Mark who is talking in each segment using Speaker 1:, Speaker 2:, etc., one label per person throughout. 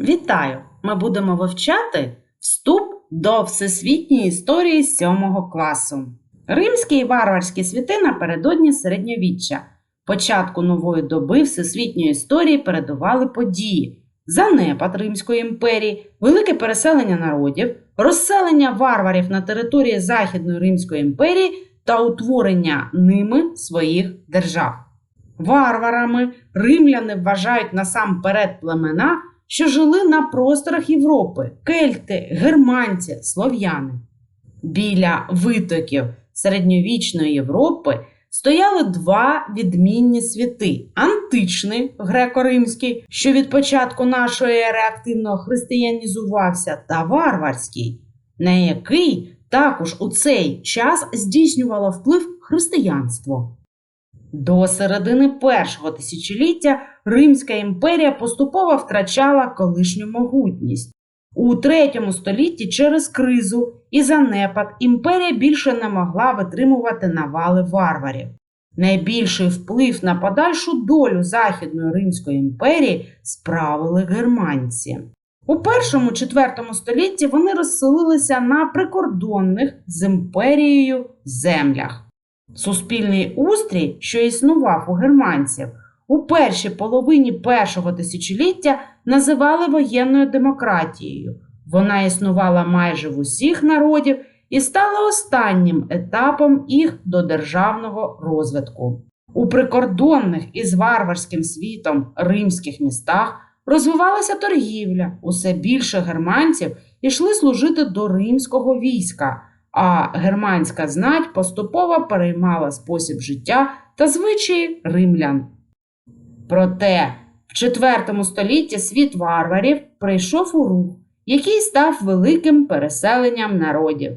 Speaker 1: Вітаю! Ми будемо вивчати вступ до всесвітньої історії 7 класу. Римські і варварські світи напередодні середньовіччя. Початку нової доби всесвітньої історії передували події: занепад Римської імперії, велике переселення народів, розселення варварів на території Західної Римської імперії та утворення ними своїх держав. Варварами римляни вважають насамперед племена, що жили на просторах Європи кельти, германці, слов'яни. Біля витоків середньовічної Європи стояли два відмінні світи: античний греко-римський, що від початку нашої ери активно християнізувався, та варварський, на який також у цей час здійснювало вплив християнство. До середини першого тисячоліття Римська імперія поступово втрачала колишню могутність. У третьому столітті через кризу і занепад імперія більше не могла витримувати навали варварів. Найбільший вплив на подальшу долю Західної Римської імперії справили германці. У першому четвертому столітті вони розселилися на прикордонних з імперією землях. Суспільний устрій, що існував у германців, у першій половині першого тисячоліття називали воєнною демократією. Вона існувала майже в усіх народів і стала останнім етапом їх до державного розвитку. У прикордонних із варварським світом римських містах розвивалася торгівля. Усе більше германців ішли служити до римського війська а германська знать поступово переймала спосіб життя та звичаї римлян. Проте в IV столітті світ варварів прийшов у рух, який став великим переселенням народів.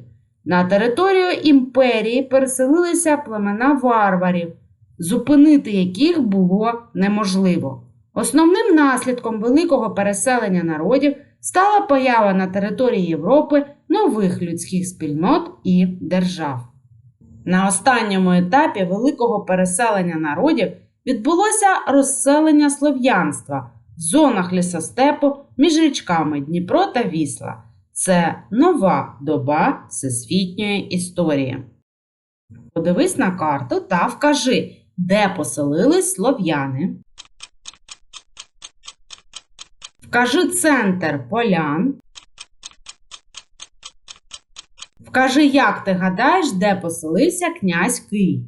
Speaker 1: На територію імперії переселилися племена варварів, зупинити яких було неможливо. Основним наслідком великого переселення народів стала поява на території Європи нових людських спільнот і держав. На останньому етапі великого переселення народів відбулося розселення слов'янства в зонах лісостепу між річками Дніпро та Вісла. Це нова доба всесвітньої історії. Подивись на карту та вкажи, де поселились слов'яни. Вкажи центр полян. Вкажи, як ти гадаєш, де поселився князь Кий.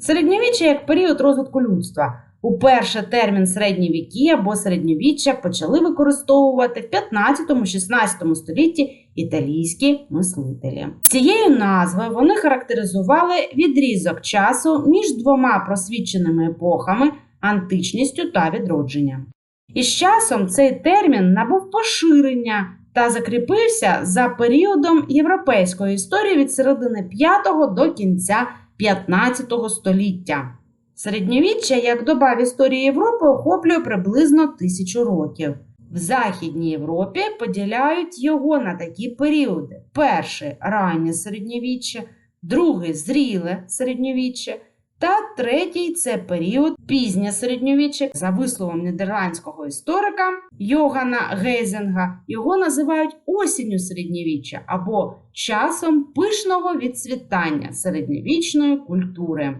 Speaker 1: Середньовіччя як період розвитку людства. Уперше термін середні віки або середньовіччя почали використовувати в 15-16 столітті італійські мислителі. Цією назвою вони характеризували відрізок часу між двома просвідченими епохами античністю та відродженням. І з часом цей термін набув поширення та закріпився за періодом європейської історії від середини 5 до кінця 15 століття. Середньовіччя як доба в історії Європи охоплює приблизно тисячу років. В Західній Європі поділяють його на такі періоди: перший раннє середньовіччя, другий зріле середньовіччя. Та третій це період пізнє середньовіччя. За висловом нідерландського історика Йогана Гейзенга, його називають осінню середньовіччя або часом пишного відцвітання середньовічної культури.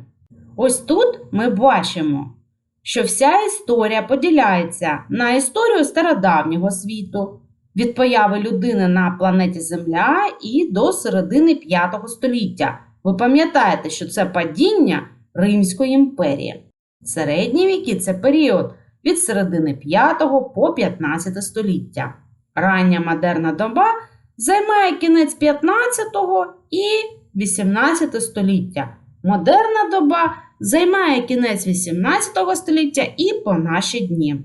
Speaker 1: Ось тут ми бачимо, що вся історія поділяється на історію стародавнього світу, від появи людини на планеті Земля і до середини 5 століття. Ви пам'ятаєте, що це падіння. Римської імперії. Середні віки це період від середини 5 по 15 століття. Рання модерна доба займає кінець 15 і 18 століття. Модерна доба займає кінець 18 століття і по наші дні.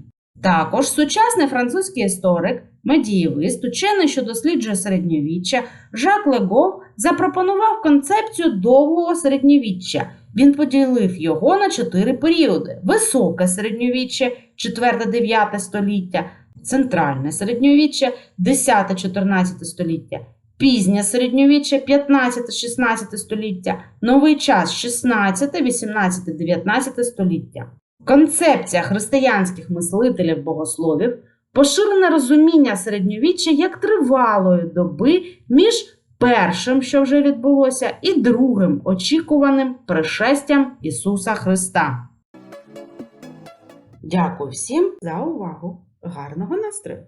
Speaker 1: Також сучасний французький історик, медієвист, учений, що досліджує середньовіччя, Жак Легов запропонував концепцію довгого середньовіччя. Він поділив його на чотири періоди: високе середньовіччя, 4-9 століття, центральне середньовіччя, 10-14 століття, пізнє середньовіччя, 15-16 століття, новий час 16, 18, 19 століття. Концепція християнських мислителів богословів поширене розуміння середньовіччя як тривалої доби між першим, що вже відбулося, і другим очікуваним пришестям Ісуса Христа. Дякую всім за увагу. Гарного настрою!